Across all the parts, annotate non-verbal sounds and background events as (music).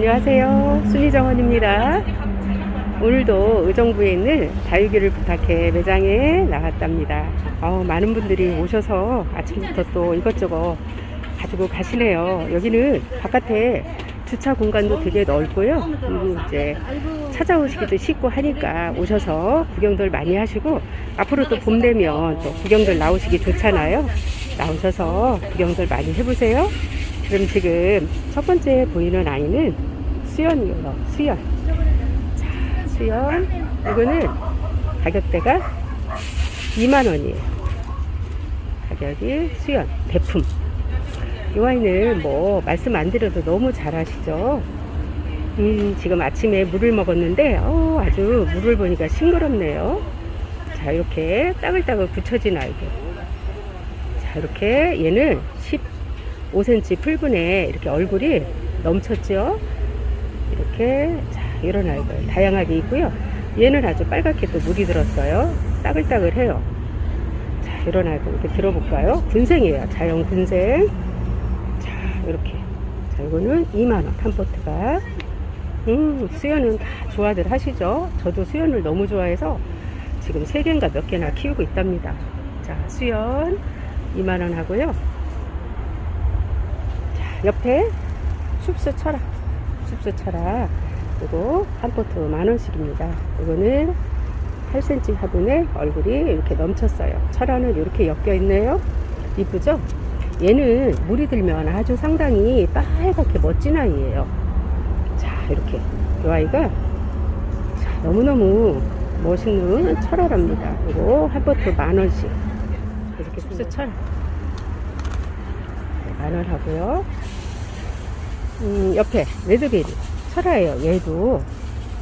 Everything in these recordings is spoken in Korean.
안녕하세요. 순희정원입니다. 오늘도 의정부에 있는 다육이를 부탁해 매장에 나갔답니다. 어, 많은 분들이 오셔서 아침부터 또 이것저것 가지고 가시네요. 여기는 바깥에 주차 공간도 되게 넓고요. 그리고 이제 찾아오시기도 쉽고 하니까 오셔서 구경들 많이 하시고 앞으로 또 봄 되면 또 구경들 나오시기 좋잖아요. 나오셔서 구경들 많이 해보세요. 그럼 지금 첫 번째 보이는 아이는 수연이에요. 수연. 자, 수연. 이거는 가격대가 2만원이에요. 가격이 수연. 대품. 이 아이는 뭐 말씀 안 드려도 너무 잘하시죠. 음, 지금 아침에 물을 먹었는데 어, 아주 물을 보니까 싱그럽네요. 자, 이렇게 따글따글 붙여진 아이들. 자, 이렇게 얘는 15cm 풀분에 이렇게 얼굴이 넘쳤죠. 이렇게 자, 이런 아이들 다양하게 있고요. 얘는 아주 빨갛게 또 물이 들었어요. 따글따글해요. 자, 이런 아이들 이렇게 들어볼까요? 군생이에요. 자연 군생. 자, 이렇게. 자, 이거는 2만원, 탐포트가. 음, 수연은 다 좋아들 하시죠? 저도 수연을 너무 좋아해서 지금 3개인가 몇 개나 키우고 있답니다. 자, 수연 2만원 하고요. 자, 옆에 숲수 철학. 숲수 철학. 이거 한 포트 만원씩입니다. 이거는 8cm 화분에 얼굴이 이렇게 넘쳤어요. 철화는 이렇게 엮여 있네요. 이쁘죠? 얘는 물이 들면 아주 상당히 빨갛게 멋진 아이예요. 자, 이렇게. 이 아이가 자, 너무너무 멋있는 철화랍니다. 이거 한 포트 만원씩. 이렇게 숲수 철. 만원 하고요. 음, 옆에 레드베리 철화예요. 얘도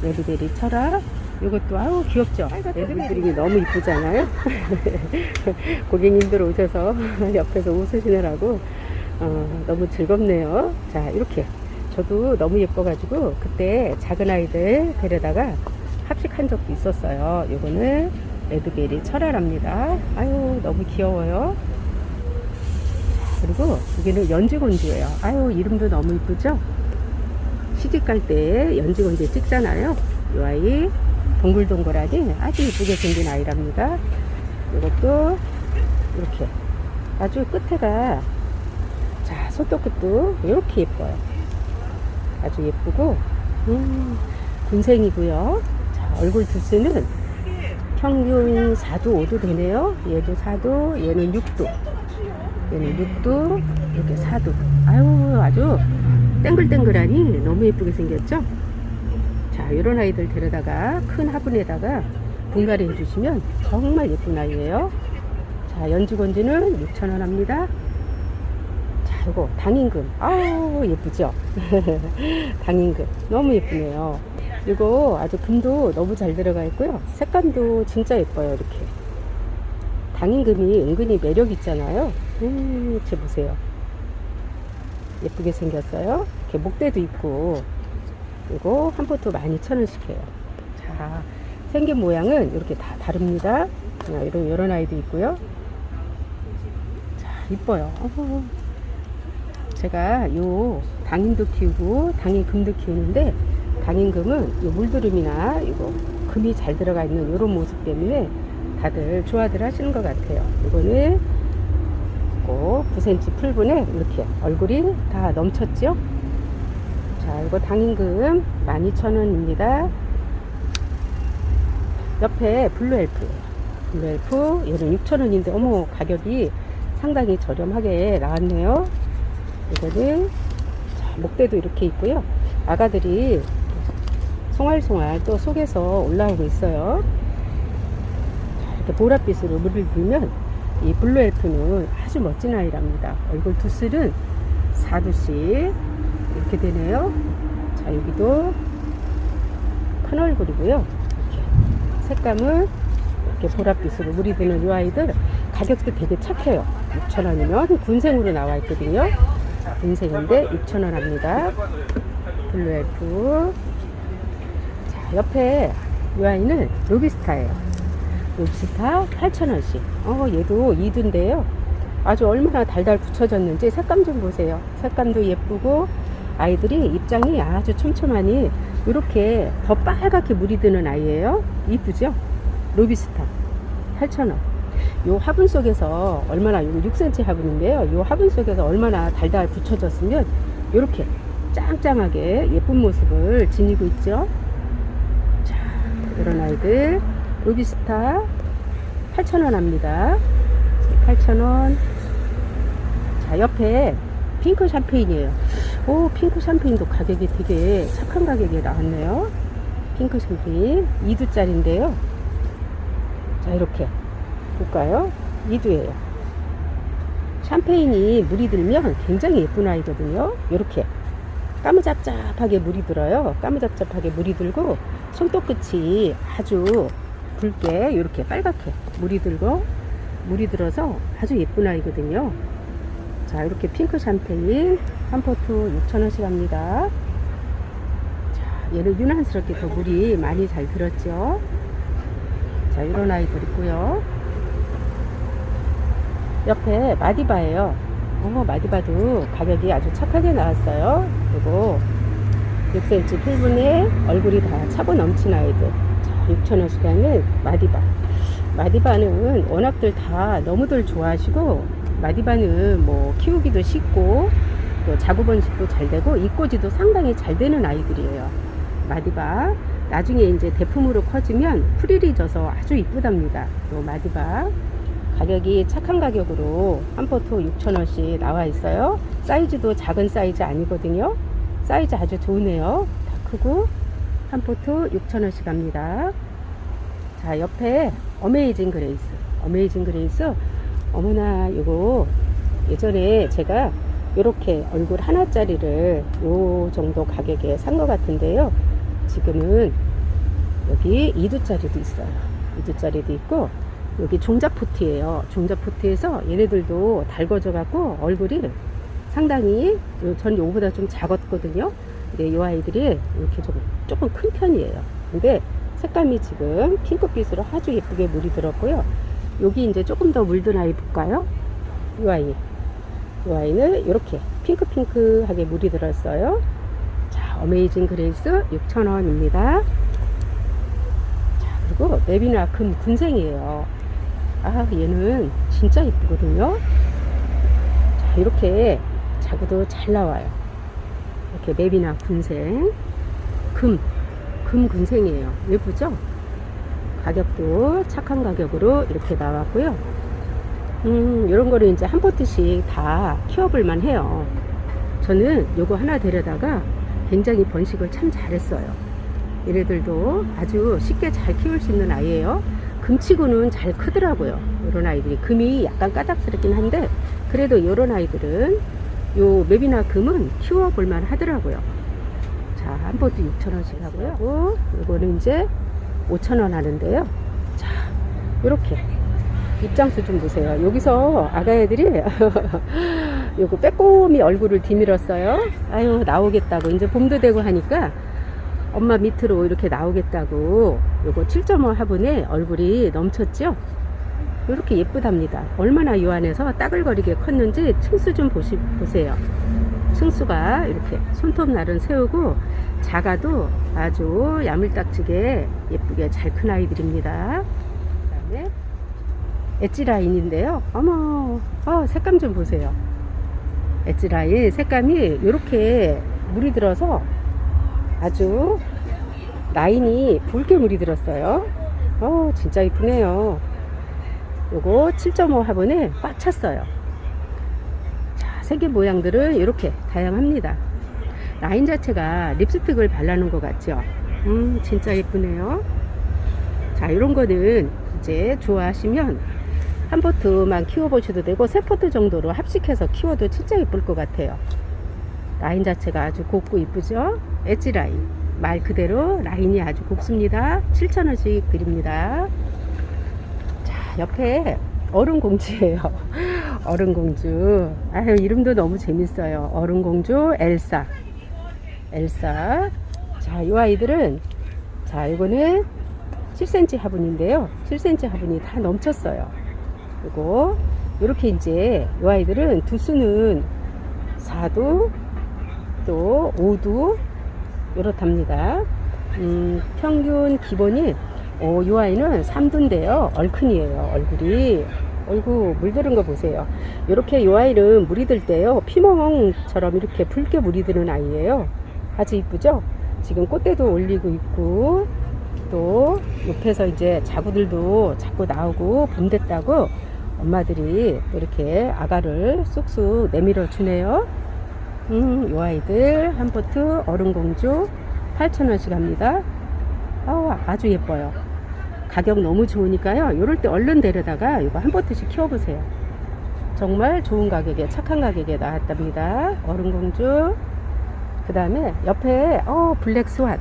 레드베리 철화. 이것도 아우 귀엽죠. 레드베리 너무 이쁘잖아요. (laughs) 고객님들 오셔서 (laughs) 옆에서 웃으시느라고 어, 너무 즐겁네요. 자 이렇게 저도 너무 예뻐가지고 그때 작은 아이들 데려다가 합식한 적도 있었어요. 요거는 레드베리 철화랍니다. 아유 너무 귀여워요. 그리고 여기는 연지곤지예요. 아유 이름도 너무 이쁘죠? 시집 갈 때 연지곤지 찍잖아요. 이 아이 동글동글하니 아주 이쁘게 생긴 아이랍니다. 이것도 이렇게 아주 끝에가 자 손톱 끝도 이렇게 예뻐요. 아주 예쁘고 음, 군생이고요. 자 얼굴 두수는 평균 4도 5도 되네요. 얘도 4도 얘는 6도 얘는 6도 이렇게 4도 아유 아주 땡글땡글하니 너무 예쁘게 생겼죠? 자 이런 아이들 데려다가 큰 화분에다가 분갈이 해주시면 정말 예쁜 아이예요. 자 연지건지는 6,000원 합니다. 자 이거 당임금. 아우 예쁘죠? (laughs) 당임금. 너무 예쁘네요. 이거 아주 금도 너무 잘 들어가 있고요. 색감도 진짜 예뻐요 이렇게. 당임금이 은근히 매력 있잖아요. 음, 제 보세요. 예쁘게 생겼어요. 이렇게 목대도 있고, 그리고 한 포트 많이 천 원씩 해요. 자, 생긴 모양은 이렇게 다 다릅니다. 자, 이런, 이런 아이도 있고요. 자, 이뻐요. 제가 요 당임도 키우고 당임금도 키우는데 당임금은 요 물두름이나 이거 금이 잘 들어가 있는 이런 모습 때문에 다들 좋아들 하시는 것 같아요. 이거는 꼭 9cm 풀분에 이렇게 얼굴이 다 넘쳤죠? 자, 이거 당임금 12,000원입니다. 옆에 블루엘프. 블루엘프, 얘는 6,000원인데, 어머, 가격이 상당히 저렴하게 나왔네요. 이거는, 자, 목대도 이렇게 있고요. 아가들이 송알송알 또 속에서 올라오고 있어요. 이렇게 보랏빛으로 물을 들면 이 블루 엘프는 아주 멋진 아이랍니다. 얼굴 두슬은 4두씩 이렇게 되네요. 자, 여기도 큰 얼굴이고요. 이렇게 색감은 이렇게 보랏빛으로 물이 드는 이 아이들 가격도 되게 착해요. 6,000원이면 군생으로 나와 있거든요. 군생인데 6,000원 합니다. 블루 엘프. 자, 옆에 이 아이는 로비스타예요. 롭스타 8,000원씩. 어, 얘도 2두인데요. 아주 얼마나 달달 붙여졌는지 색감 좀 보세요. 색감도 예쁘고, 아이들이 입장이 아주 촘촘하니 이렇게 더 빨갛게 물이 드는 아이예요. 이쁘죠? 로비스타 8,000원. 요 화분 속에서 얼마나 요 6cm 화분인데요. 요 화분 속에서 얼마나 달달 붙여졌으면 이렇게 짱짱하게 예쁜 모습을 지니고 있죠. 자, 이런 아이들 로비스타 8,000원 합니다. 8,000원. 자, 옆에 핑크 샴페인이에요. 오, 핑크 샴페인도 가격이 되게 착한 가격에 나왔네요. 핑크 샴페인 2두짜리인데요. 자, 이렇게 볼까요? 2두예요. 샴페인이 물이 들면 굉장히 예쁜 아이거든요. 이렇게 까무잡잡하게 물이 들어요. 까무잡잡하게 물이 들고 손톱 끝이 아주 붉게 이렇게 빨갛게 물이 들고 물이 들어서 아주 예쁜 아이거든요. 자 이렇게 핑크 샴페인 한 포트 6,000원씩 합니다. 자 얘는 유난스럽게 더 물이 많이 잘 들었죠. 자 이런 아이들 있고요. 옆에 마디바예요. 어, 마디바도 가격이 아주 착하게 나왔어요. 그리고 6cm 필분에 얼굴이 다 차고 넘친 아이들. 자, 6,000원씩 하는 마디바. 마디바는 워낙들 다 너무들 좋아하시고, 마디바는 뭐 키우기도 쉽고, 또 자구 번식도 잘 되고, 입꼬지도 상당히 잘 되는 아이들이에요. 마디바. 나중에 이제 대품으로 커지면 프릴이 져서 아주 이쁘답니다. 또 마디바. 가격이 착한 가격으로 한 포트 6,000원씩 나와 있어요. 사이즈도 작은 사이즈 아니거든요. 사이즈 아주 좋으네요. 다 크고 한 포트 6,000원씩 합니다. 자, 옆에 어메이징 그레이스. 어메이징 그레이스. 어머나, 이거 예전에 제가 이렇게 얼굴 하나짜리를 요 정도 가격에 산 것 같은데요. 지금은 여기 2두짜리도 있어요. 2두짜리도 있고 여기 종자포트예요. 종자포트에서 얘네들도 달궈져 갖고 얼굴이 상당히 요- 전 요거보다 좀 작았거든요. 근데 이 아이들이 이렇게 좀 조금 큰 편이에요. 근데 색감이 지금 핑크빛으로 아주 예쁘게 물이 들었고요. 여기 이제 조금 더 물든 아이 볼까요? 이 아이. 이 아이는 이렇게 핑크핑크하게 물이 들었어요. 자, 어메이징 그레이스 6,000원입니다. 자, 그리고 메비나 금 군생이에요. 아, 얘는 진짜 이쁘거든요. 자, 이렇게 자구도 잘 나와요. 이렇게 맵이나 군생. 금, 금 군생이에요. 예쁘죠? 가격도 착한 가격으로 이렇게 나왔고요. 음, 이런 거를 이제 한 포트씩 다 키워볼만 해요. 저는 요거 하나 데려다가 굉장히 번식을 참 잘했어요. 얘네들도 아주 쉽게 잘 키울 수 있는 아이예요. 금치고는 잘 크더라고요. 이런 아이들이 금이 약간 까닥스럽긴 한데 그래도 이런 아이들은 요 맵이나 금은 키워볼만 하더라고요. 자, 한 포트 6,000원씩 하고요. 요거는 이제 5,000원 하는데요. 자, 요렇게 입장수 좀 보세요. 여기서 아가애들이 (laughs) 요거 빼꼼히 얼굴을 디밀었어요. 아유, 나오겠다고. 이제 봄도 되고 하니까 엄마 밑으로 이렇게 나오겠다고 요거 7.5 화분에 얼굴이 넘쳤죠? 이렇게 예쁘답니다. 얼마나 요 안에서 따글거리게 컸는지 층수 좀 보시, 보세요. 층수가 이렇게 손톱 날은 세우고 작아도 아주 야물딱지게 예쁘게 잘 큰 아이들입니다. 그 다음에 엣지 라인인데요. 어머, 어, 색감 좀 보세요. 엣지 라인 색감이 이렇게 물이 들어서 아주 라인이 붉게 물이 들었어요. 어, 진짜 이쁘네요. 요거 7.5 화분에 꽉 찼어요. 자, 색의 모양들은 이렇게 다양합니다. 라인 자체가 립스틱을 발라놓은 것 같죠? 음, 진짜 예쁘네요. 자, 이런 거는 이제 좋아하시면 한 포트만 키워보셔도 되고 세 포트 정도로 합식해서 키워도 진짜 예쁠 것 같아요. 라인 자체가 아주 곱고 이쁘죠? 엣지 라인. 말 그대로 라인이 아주 곱습니다. 7,000원씩 드립니다. 자, 옆에 어른공주예요. 어른공주. (laughs) 아유, 이름도 너무 재밌어요. 어른공주 엘사. 엘사. 자, 이 아이들은, 자, 이거는 7cm 화분인데요. 7cm 화분이 다 넘쳤어요. 그리고, 이렇게 이제, 이 아이들은 두수는 4도, 또 오두 이렇답니다. 음, 평균 기본이 오, 이 아이는 3두인데요. 얼큰이에요. 얼굴이. 어이구 물들은 거 보세요. 이렇게 이 아이는 물이 들 때요. 피멍처럼 이렇게 붉게 물이 드는 아이예요. 아주 이쁘죠? 지금 꽃대도 올리고 있고 또 옆에서 이제 자구들도 자꾸 나오고 봄 됐다고 엄마들이 또 이렇게 아가를 쑥쑥 내밀어 주네요. 음, 요 아이들 한 포트 어른공주 8,000원씩 합니다. 아, 아주 예뻐요. 가격 너무 좋으니까요. 이럴 때 얼른 데려다가 이거 한 포트씩 키워보세요. 정말 좋은 가격에 착한 가격에 나왔답니다. 어른공주. 그 다음에 옆에 어 블랙 스완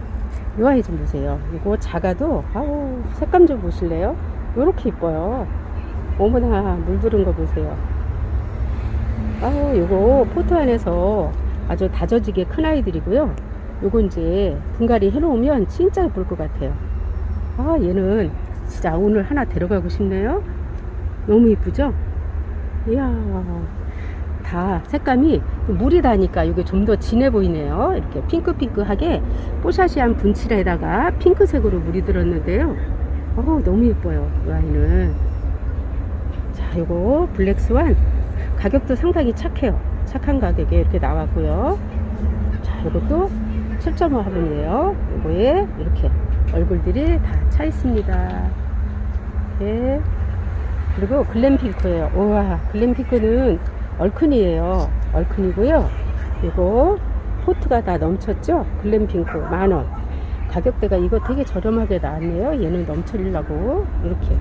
이 아이 좀 보세요. 이거 작아도 아우 색감 좀 보실래요? 이렇게 이뻐요. 어머나 물들은 거 보세요. 아우 요거 포트 안에서 아주 다져지게 큰 아이들이고요. 요거 이제 분갈이 해놓으면 진짜 예쁠 것 같아요. 아 얘는 진짜 오늘 하나 데려가고 싶네요. 너무 이쁘죠? 이야 다 색감이 물이 다니까 이게 좀 더 진해 보이네요. 이렇게 핑크핑크하게 뽀샤시한 분칠에다가 핑크색으로 물이 들었는데요. 어우 너무 예뻐요. 이 아이는. 자, 요거 블랙스완 가격도 상당히 착해요. 착한 가격에 이렇게 나왔고요. 자, 이것도 7.5 화분이에요. 요거에 이렇게 얼굴들이 다 차 있습니다. 네. 그리고 글램핑크예요. 우와, 글램핑크는 얼큰이에요. 얼큰이고요. 이거 포트가 다 넘쳤죠? 글램핑크 만원. 가격대가 이거 되게 저렴하게 나왔네요. 얘는 넘치려고 이렇게.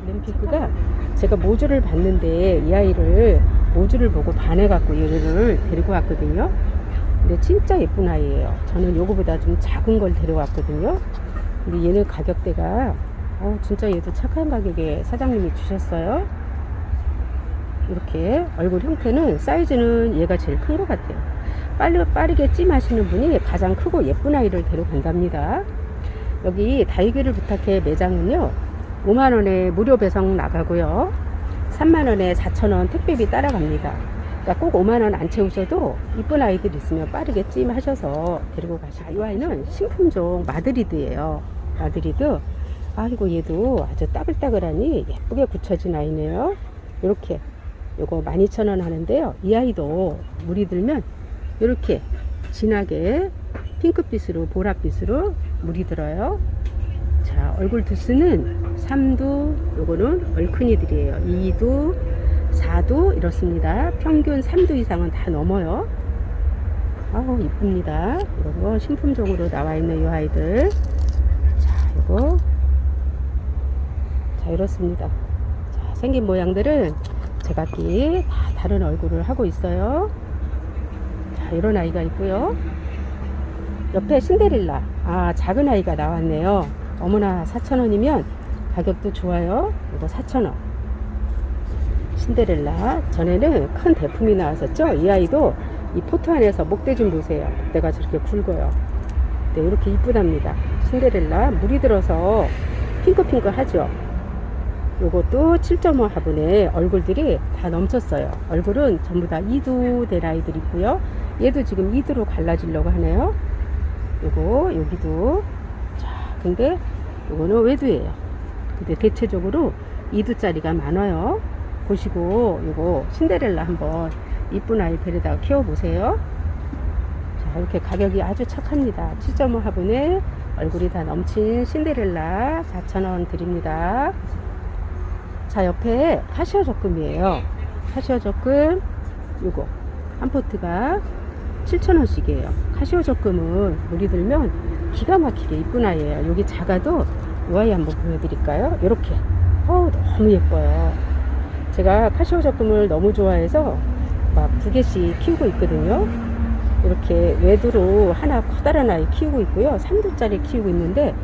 글램핑크가 제가 모주를 봤는데 이 아이를 모주를 보고 반해갖고 얘를 데리고 왔거든요. 근데 진짜 예쁜 아이예요. 저는 요거보다 좀 작은 걸 데려왔거든요. 근데 얘는 가격대가 어, 진짜 얘도 착한 가격에 사장님이 주셨어요. 이렇게 얼굴 형태는 사이즈는 얘가 제일 큰 것 같아요. 빨리, 빠르게 찜 하시는 분이 가장 크고 예쁜 아이를 데려간답니다. 여기 다이기를 부탁해 매장은요. 5만원에 무료 배송 나가고요. 3만원에 4천원 택배비 따라갑니다. 그러니까 꼭 5만원 안 채우셔도 이쁜 아이들 있으면 빠르게 찜 하셔서 데리고 가시고 이 아이는 신품종 마드리드예요. 마드리드. 아이고 얘도 아주 따글따글하니 예쁘게 굳혀진 아이네요. 이렇게 요거 12,000원 하는데요. 이 아이도 물이 들면 이렇게 진하게 핑크빛으로 보랏빛으로 물이 들어요. 자, 얼굴 두수는 3두, 요거는 얼큰이들이에요. 2두, 4두 이렇습니다. 평균 3두 이상은 다 넘어요. 아우 이쁩니다. 이런 거 신품종으로 나와 있는 이 아이들. 자, 이거 자 이렇습니다. 자, 생긴 모양들은 제각기 다 다른 얼굴을 하고 있어요. 자, 이런 아이가 있고요. 옆에 신데렐라. 아, 작은 아이가 나왔네요. 어머나 4,000원이면 가격도 좋아요. 이거 4,000원. 신데렐라. 전에는 큰 대품이 나왔었죠. 이 아이도 이 포트 안에서 목대 좀 보세요. 목대가 저렇게 굵어요. 네, 이렇게 이쁘답니다. 신데렐라. 물이 들어서 핑크핑크 하죠. 요것도 7.5 화분에 얼굴들이 다 넘쳤어요. 얼굴은 전부 다 2두 될 아이들 있고요. 얘도 지금 2두로 갈라지려고 하네요. 요거, 여기도. 자, 근데 요거는 외두예요. 근데 대체적으로 2두짜리가 많아요. 보시고 요거 신데렐라 한번 이쁜 아이 데려다가 키워보세요. 자, 이렇게 가격이 아주 착합니다. 7.5 화분에 얼굴이 다 넘친 신데렐라 4,000원 드립니다. 자 옆에 카시오 적금이에요. 카시오 적금 요거. 한 포트가 7,000원씩이에요. 카시오 적금은 물이 들면 기가 막히게 이쁜 아이예요. 여기 작아도 이 아이 한번 보여드릴까요? 이렇게. 어 너무 예뻐요. 제가 카시오 적금을 너무 좋아해서 막 두 개씩 키우고 있거든요. 이렇게 외두로 하나 커다란 아이 키우고 있고요. 3두짜리 키우고 있는데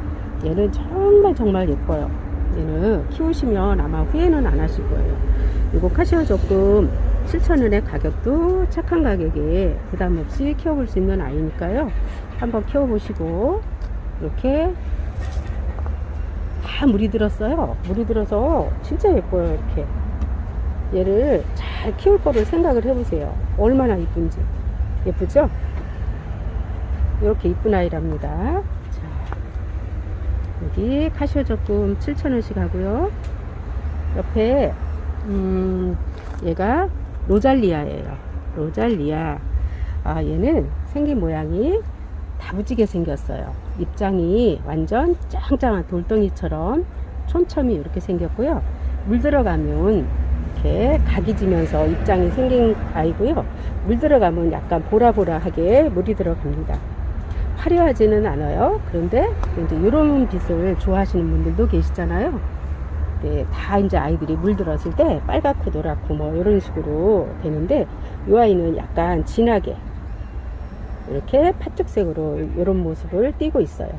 얘는 정말 정말 예뻐요 얘는 키우시면 아마 후회는 안 하실 거예요. 이거 카시오 적금 7,000원의 가격도 착한 가격에 부담 없이 키워볼 수 있는 아이니까요. 한번 키워보시고 이렇게 다 물이 들었어요. 물이 들어서 진짜 예뻐요. 이렇게 얘를 잘 키울 거를 생각을 해보세요. 얼마나 이쁜지. 예쁘죠? 이렇게 이쁜 아이랍니다. 자, 여기 카시오 적금 7,000원씩 하고요. 옆에 음, 얘가 로잘리아예요. 로잘리아. 아, 얘는 생긴 모양이 다부지게 생겼어요. 입장이 완전 짱짱한 돌덩이처럼 촘촘히 이렇게 생겼고요. 물 들어가면 이렇게 각이 지면서 입장이 생긴 아이고요. 물 들어가면 약간 보라보라하게 물이 들어갑니다. 화려하지는 않아요. 그런데 이제 이런 빛을 좋아하시는 분들도 계시잖아요. 네, 다 이제 아이들이 물들었을 때 빨갛고 노랗고 뭐 이런 식으로 되는데 이 아이는 약간 진하게 이렇게 팥죽색으로 이런 모습을 띠고 있어요.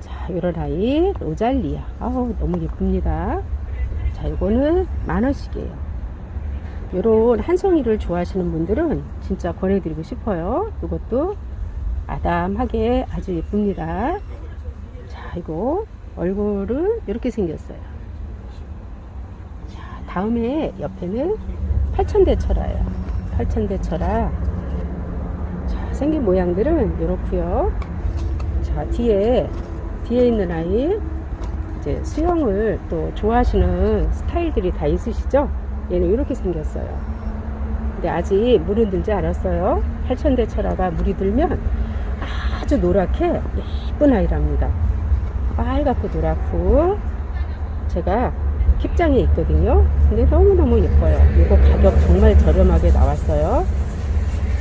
자, 이런 아이 로잘리아. 아우 너무 예쁩니다. 자, 이거는 만 원씩이에요. 이런 한 송이를 좋아하시는 분들은 진짜 권해드리고 싶어요. 이것도 아담하게 아주 예쁩니다. 자, 이거 얼굴은 이렇게 생겼어요. 자, 다음에 옆에는 팔천대 철화예요. 팔천대 철화. 자, 생긴 모양들은 이렇고요. 자, 뒤에 뒤에 있는 아이 이제 수영을 또 좋아하시는 스타일들이 다 있으시죠? 얘는 이렇게 생겼어요. 근데 아직 물은 들지 않았어요. 팔천대 철화가 물이 들면 아주 노랗게 예쁜 아이랍니다. 빨갛고 노랗고 제가 킵장에 있거든요. 근데 너무너무 예뻐요. 이거 가격 정말 저렴하게 나왔어요.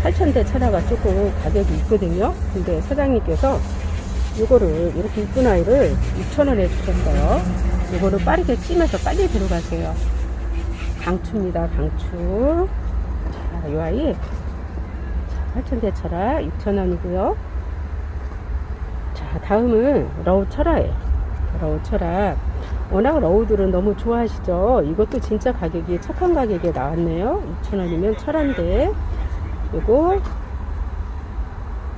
8천대 철화가 조금 가격이 있거든요. 근데 사장님께서 이거를 이렇게 이쁜 아이를 6천원에 주셨어요. 이거를 빠르게 찜해서 빨리 들어가세요. 강추입니다. 강추. 자, 이 아이 8천대 철화 6천원이고요. 자, 다음은 러우 철화예요. 러우 철화. 워낙 러우들은 너무 좋아하시죠? 이것도 진짜 가격이 착한 가격에 나왔네요. 6,000원이면 철화인데, 요거,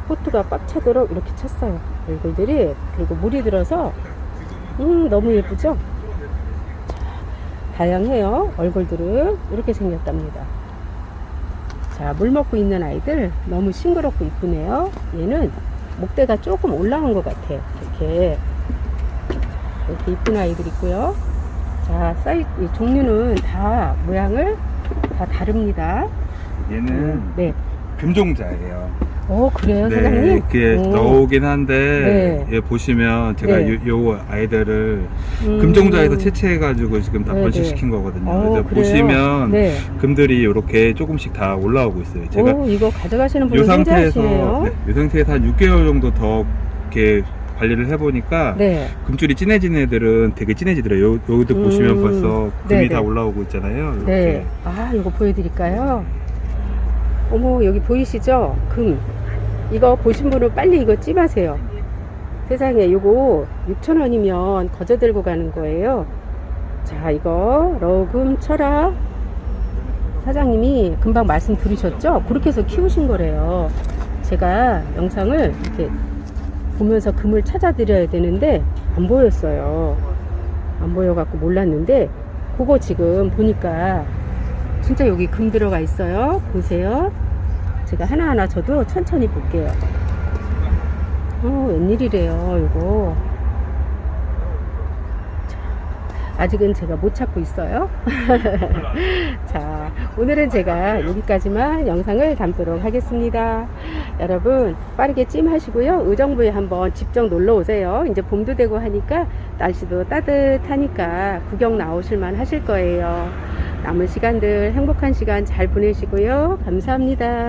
포트가 꽉 차도록 이렇게 쳤어요. 얼굴들이. 그리고 물이 들어서, 음, 너무 예쁘죠? 자, 다양해요. 얼굴들은 이렇게 생겼답니다. 자, 물 먹고 있는 아이들 너무 싱그럽고 이쁘네요. 얘는 목대가 조금 올라온 것 같아요. 이렇게. 이렇게 이쁜 아이들 있고요. 자, 사이, 이 종류는 다 모양을 다 다릅니다. 얘는 네. 금종자예요. 오, 그래요, 네, 사장님? 이렇게 오. 넣오긴 한데 네. 얘 보시면 제가 네. 요, 요 아이들을 음. 금종자에서 채취해가지고 지금 다 네, 번식시킨 거거든요. 오, 그래서 그래요? 보시면 네. 금들이 이렇게 조금씩 다 올라오고 있어요. 제가 오, 이거 가져가시는 분이 이 상태에서. 네, 이 상태에서 한 6개월 정도 더 이렇게 관리를 해보니까 네. 금줄이 진해진 애들은 되게 진해지더라고요. 요, 여기도 음. 보시면 벌써 금이 네네. 다 올라오고 있잖아요. 이렇게. 네. 아, 이거 보여드릴까요? 어머, 여기 보이시죠? 금. 이거 보신 분은 빨리 이거 찜하세요. 세상에, 이거 6,000원이면 거저 들고 가는 거예요. 자, 이거 러금 철학 사장님이 금방 말씀 들으셨죠? 그렇게 해서 키우신 거래요. 제가 영상을 이렇게 보면서 금을 찾아 드려야 되는데 안 보였어요. 안 보여갖고 몰랐는데 그거 지금 보니까 진짜 여기 금 들어가 있어요. 보세요. 제가 하나하나 저도 천천히 볼게요. 어, 웬일이래요, 이거. 자, 아직은 제가 못 찾고 있어요. (laughs) 자, 오늘은 제가 여기까지만 영상을 담도록 하겠습니다. 여러분, 빠르게 찜하시고요. 의정부에 한번 직접 놀러 오세요. 이제 봄도 되고 하니까 날씨도 따뜻하니까 구경 나오실만 하실 거예요. 남은 시간들 행복한 시간 잘 보내시고요. 감사합니다.